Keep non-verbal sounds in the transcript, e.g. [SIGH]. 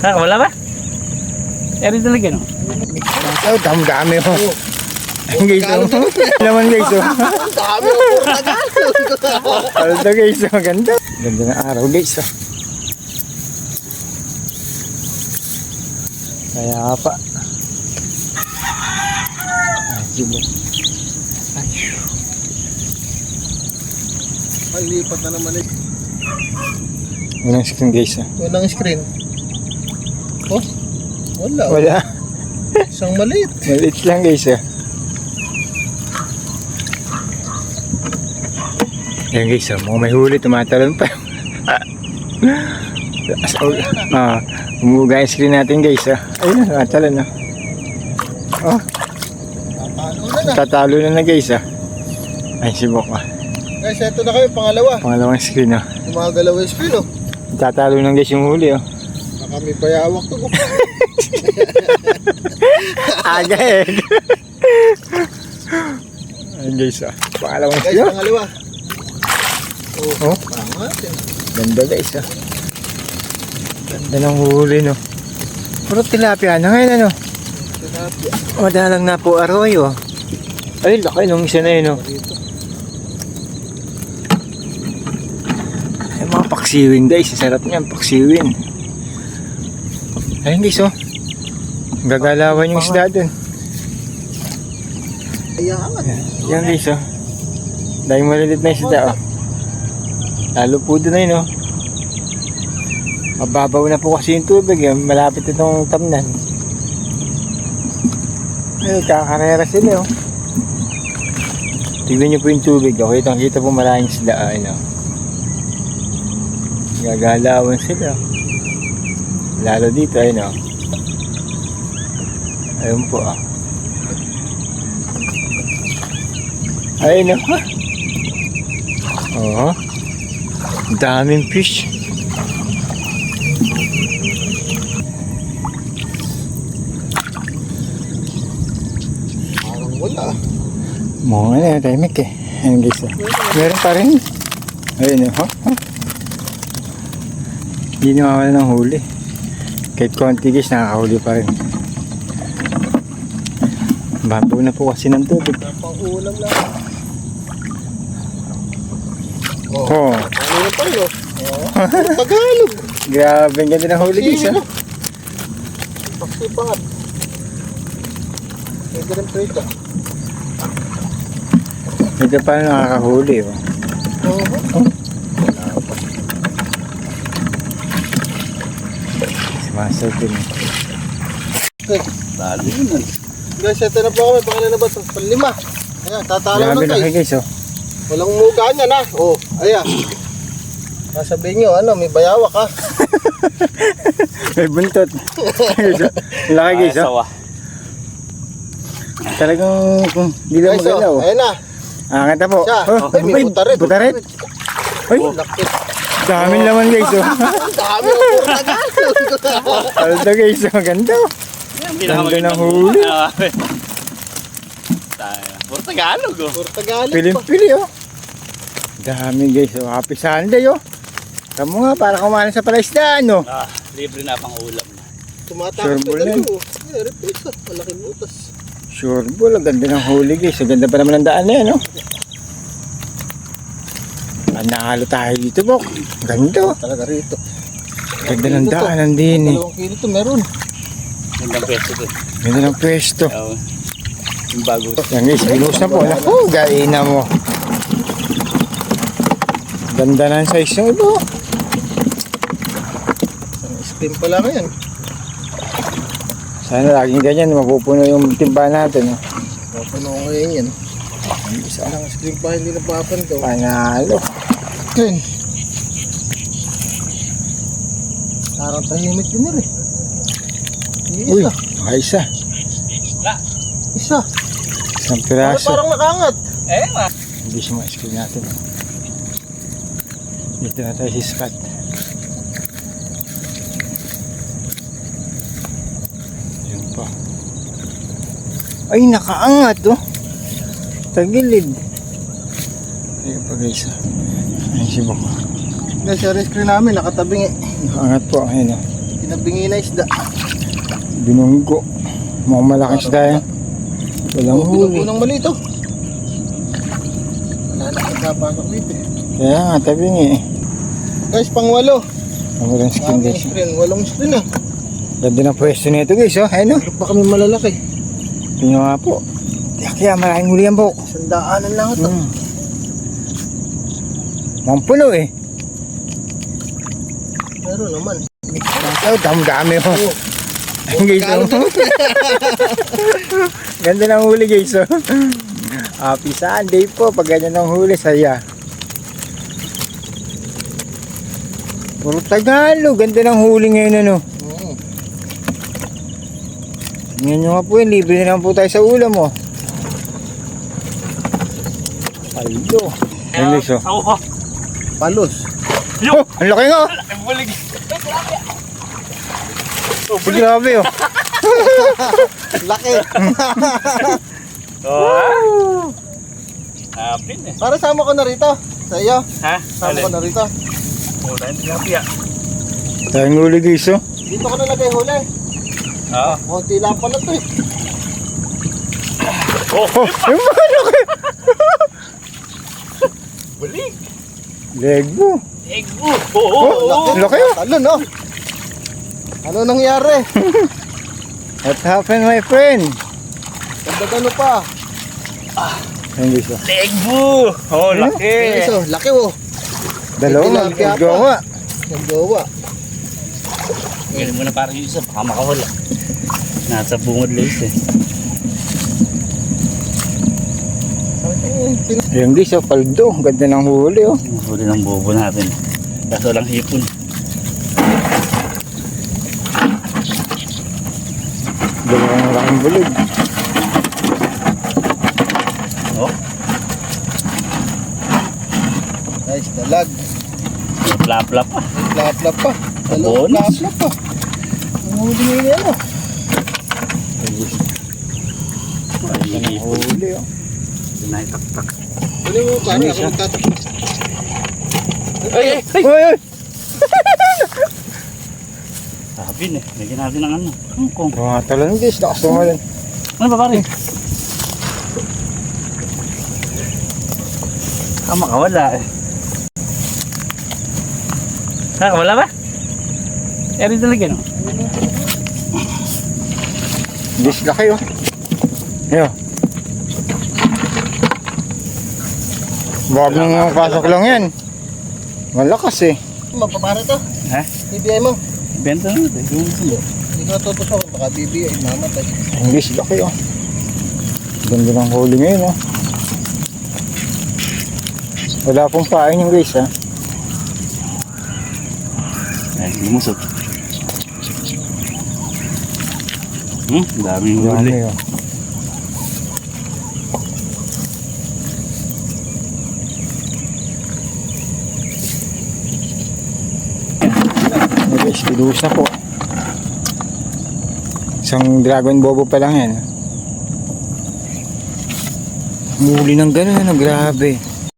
Ha, wala ba? Eri talaga no? Oh, dami dami oh. Ang guys oh. Laman guys oh. Dami Tagalog. Aldo guys oh. Ganda. Ganda ng araw guys oh. Kaya pa. Ah, sige. Ay, lipat na naman eh. Unang screen guys oh. Walang screen. Oh, wala. Wala. Isang maliit. Maliit lang guys oh. Ayan guys oh. Mga may huli. Tumatalon pa. [LAUGHS] As, oh, ah, umuga yung screen natin guys oh. Ayun tumatalon oh. Oh. Tatalo na na. Tatalo na na guys ah. Ay, sibok ah. Guys, eto na kayo, pangalawa. Pangalawang screen ah. Gumagalaw yung screen, oh. Tatalo na guys yung huli oh. May bayawak to. oh. [LAUGHS] Aga eh. Ayun guys ah. Pangalawang Guys, screen. pangalawa. Oh, Oh. pangat. Ganda guys ah. Ganda ng huli no. Puro tilapia na ngayon ano. Tilapia. Madalang na po arroyo. Ay, laki nung isa na yun oh. Dito. Ay, mga paksiwin guys. Sarap niyan, paksiwin. Ayun guys oh. Gagalawan yung isda dun. Yan guys oh. Dahil malilit na isda oh. Lalo po doon na yun oh. Mababaw na po kasi yung tubig eh. Malapit itong tamnan. Ay, kakarera sila oh. Tignan niyo po yung tubig oh. Kitang kita po maraming isda ah, ano. Gagalawan sila. oh. Lalo dito ayun oh. Ayun po ah. Ayun oh. Oo. Daming fish. Wala. Mga yung timing eh. Ayun guys. Meron pa rin. Ayun oh. Huh? Hindi nawawala ng huli. Kahit konti guys, nakakahuli pa rin. Bago na po kasi ng tubig. Pang ulam lang. Oh, Oh, ano na pa yun, oh. Tagalog. grabe ang ganda ng huli guys ah. Paksipangat. Pwede rin prito. Ito pa nakakahuli oh. Oo. Si Master din. Okay. Talo yun. Guys, ito na po kami. Pangalan na ba ito? Panlima. Ayan, tatalo Grabe na guys. guys oh. Walang muga niya na. Oh, ayan. Sasabihin nyo, ano, may bayawak ha. [LAUGHS] May buntot. [LAUGHS] Laki guys oh. Talagang kung hindi lang Guys, magalaw. oh, ayan na. Ah, kanta po. Siya. Oh, Ay, may butaret. Butaret. Ay, Oh, daming laman guys oh. Ang [LAUGHS] dami ang puro Tagalog. Aldo guys oh, ganda. oh. Ganda ng huli. Tayo. Puro Tagalog oh. Puro Tagalog. Piling-pili oh. Dami guys oh. Happy Sunday oh. Kamu nga para kumain sa palaisdaan oh. Ah, libre na pang ulam na. Tumatakot Sure, na bulan. dalawa. Ay, repeat ka. Malaki butas. Sure bull, ang ganda ng huli guys. Ang ganda pa naman ng daan na yan oh. Ah, Nakalo tayo dito bok. Ganda oh. Talaga rito. Ganda ng daan din eh. Dalawang kilo to meron. Gandang peso to. Ganda ng pwesto. Oo. Yung bago. Yan guys, binuhos na po. Naku, gaina mo. Ganda ng size ng. Ang spin pala ngayon. Sana laging ganyan, mapupuno yung timba natin. Oh. Papuno ko ngayon yan. Isa lang screen pa hindi napapan to. Panalo. Tin. Parang tahimik din nila eh. Uy, Isa. ayos ah. Isa. Isang Parang, piraso. parang nakangat. Eh, ma. Hindi siya ma-screen natin. Dito na tayo sa spot. Yun pa. Ay, nakaangat oh. Tagilid. Ayun pa guys. Ayun si Bok. Guys, yung screen namin nakatabing eh. Nakaangat po. Ayun oh. Pinabingi na isda. Binunggo. Mga malaking isda yan. Walang Oh, huli. binugo ng mali ito. Wala na pagkapasok dito. eh. Kaya nga, tabi nga eh. Guys, pang walo. Ang walang skin guys. screen. Walong screen ah. Ganda ng pwesto nito guys, oh. Ayun, oh. Meron pa kami malalaki. Tingnan nga po. Kaya maraming huli yan, Bok. Sandaanan lang ito. Hmm. Mga puno eh. Meron naman. Oh, dami-dami oh. Oh. Ayun, guys, oh. Ganda ng huli guys, oh. Happy Sunday po. Pag ganyan ng huli, saya. Puro Tagalog. Ganda ng huli ngayon, ano. Mm. Nyo nga po yun. Libre na lang po tayo sa ulam, oh. Ayun. Ayun guys, oh. Palos. Oh, ang laki nga, oh. Ang bulig. [LAUGHS] Grabe, oh. Laki. Oh. Hapin eh. Para sama ko na rito. Sa iyo. Ha? Sama ko na rito. Wala hindi happy ah. Tayong huli guys, oh. Dito ko nalagay huli. Oo. Konti lang pala to eh. Oh. Oh, yung mga laki. Bulig. Leg mo. Egg. Oo. Oo. Oh, laki, oh. Talon oh. Ano nangyari? [LAUGHS] What happened, my friend? Ganda ano pa. Ayun guys, oh. Egg. Oh, laki. Iso, laki oh. Dalawa. Yung jowa. Ganun mo na parang yung isa. Baka makawala. Nasa bungod lang isa eh. Ayun guys, oh, paldo. Ganda ng huli, oh. Huli ng bobo natin. Kaso lang hipon. Dalawang malaking bulig. Oh. Nice, dalag. Plap-plap pa. Plap-plap pa. Dalawang plap-plap pa. Ang huli nila ano. Ayun guys, Hipon. huli, oh. Sinaitaktak. Ano mo pa? Ano Ako nagtat... Ay, ay, ay. Uy, uy. [LAUGHS] Sabi eh. Lagyan natin ng ano. Hongkong. Mga talon guys, nakasungalan. Ano ba pare? Ah, makawala eh. Nakawala ba? Eri talaga no? Guys, laki, oh. Ayun. Wag nang pasok lang yan. Malakas eh. Mapapara to. Ha? BBI mo. Benta na natin. Yung sundo. Hindi ko natutusok. Baka BBI. Mamatay. Ang guys, laki, oh. Ganda ng huli ngayon, oh. Wala pong pain yung guys, ha. Ay, lumusot. Hmm, daming huli. Dami, oh. Na po. Isang dragon bobo pa lang yan. Muli ng gano'n, ano, grabe.